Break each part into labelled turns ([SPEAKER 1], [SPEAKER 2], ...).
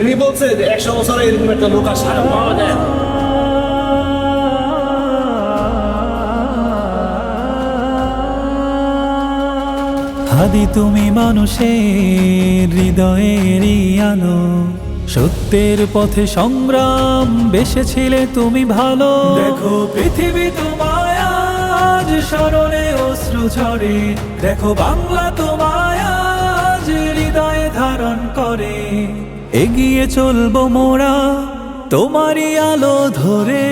[SPEAKER 1] তিনি বলছে যে একশো বছরে এরকম একটা লোক পাওয়া যায়।
[SPEAKER 2] হাদি তুমি মানুষের হৃদয়েরই আলো সত্যের পথে সংগ্রাম বেসেছিলে তুমি ভালো দেখো পৃথিবী তোমায় আজ স্মরণে অশ্রু ঝরে দেখো বাংলা হৃদয়ে ধারণ করে। এগিয়ে চলবো মোরা, তোমারই আলো ধরে।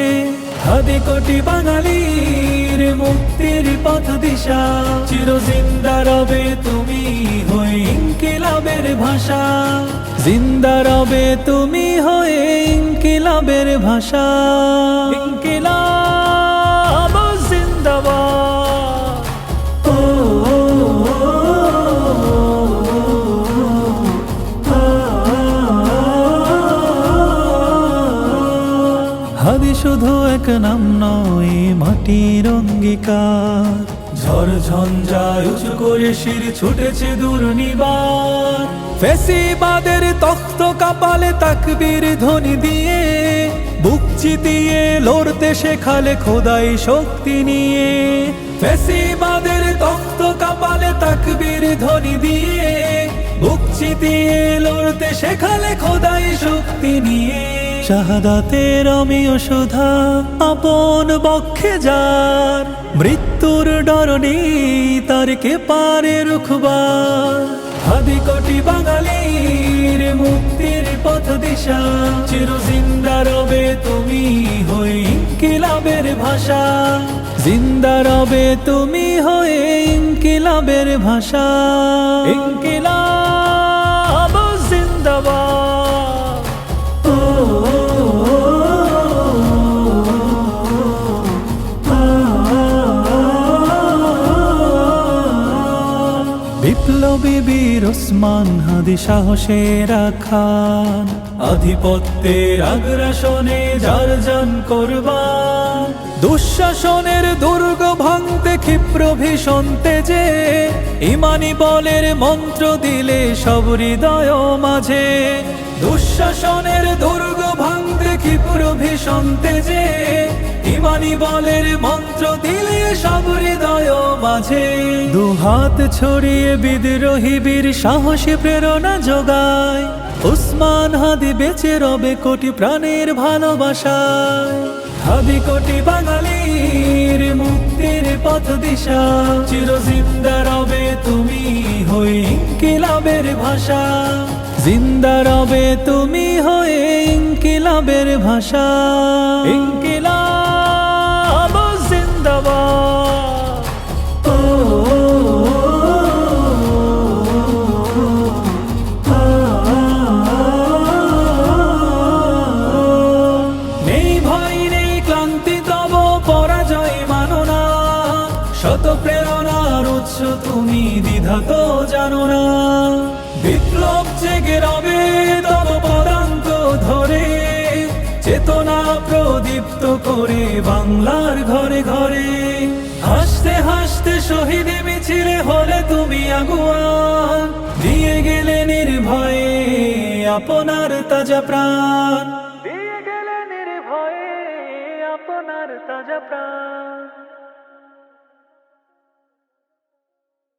[SPEAKER 2] হাদি কোটি বাঙালির মুক্তির পথ দিশা। চির জিন্দা রবে তুমি হয়ে ইনকিলাবের ভাষা। জিন্দা রবে তুমি হয়ে ইনকিলাবের ভাষা। ইনকিলাব হাদি শুধু এক নাম নয়, মাটির অঙ্গীকার। ঝড় ঝঞ্ঝায় উঁচু করে শির ছুটেছে দুর্নিবার। ফেসিবাদের তখ্ত কাপালে তাকবীর ধ্বনি দিয়ে, বুক চিতিয়ে লড়তে শেখালে খোদাই শক্তি নিয়ে। ফেসিবাদের তখ্ত কাপালে তাকবীর ধ্বনি দিয়ে, বুক চিতিয়ে লড়তে শেখালে খোদাই শক্তি নিয়ে। শাহাদাতের অমিয় সুধা আপন বক্ষে যার। মৃত্যুর ডর নেই তার কে পারে রুখবার? হাদি কোটি বাঙালির মুক্তির পথ দিশা, চির জিন্দা রবে তুমি হয়ে ইনকিলাবের ভাষা। জিন্দা রবে তুমি হয়ে ইনকিলাবের ভাষা। ইনকিলাব বীর ওসমান হাদি সাহসের খান। আধিপত্যের আগ্রাসনে যার যান করবান। দুঃশাসনের দুর্গ ভাঙতে ক্ষিপ্র ভীষণ তেজে। ইমানি বলের মন্ত্র দিলে সব হৃদয় মাঝে। দুঃশাসনের দুর্গ ভাঙতে ক্ষিপ্র ভীষণ তেজে। ইমানি বলের মন্ত্র দিলে সব হৃদয় মাঝে। দুহাত ছড়িয়ে বিদ্রোহী বীর সাহসী প্রেরণা যোগায়। উসমান হাদি বেঁচে রবে কোটি প্রাণের ভালোবাসায়। হাদি কোটি বাঙালির মুক্তির পথ দিশা। চির জিন্দা রবে তুমি হয়ে ইনকিলাবের ভাষা। জিন্দা রবে তুমি হয়ে ইনকিলাবের ভাষা। ইনকিলাব শত প্রেরণার উৎস তুমি দ্বিধা তো জানো না। বিপ্লব জেগে রবে তব ধরে, চেতনা প্রদীপ্ত করে বাংলার ঘরে ঘরে। হাসতে হাসতে শহীদ মিছিলে হলে তুমি আগুয়ান, দিয়ে গেলে নির্ভয়ে আপনার তাজা প্রাণ। দিয়ে গেলে নির্ভয়ে আপনার তাজা প্রাণ।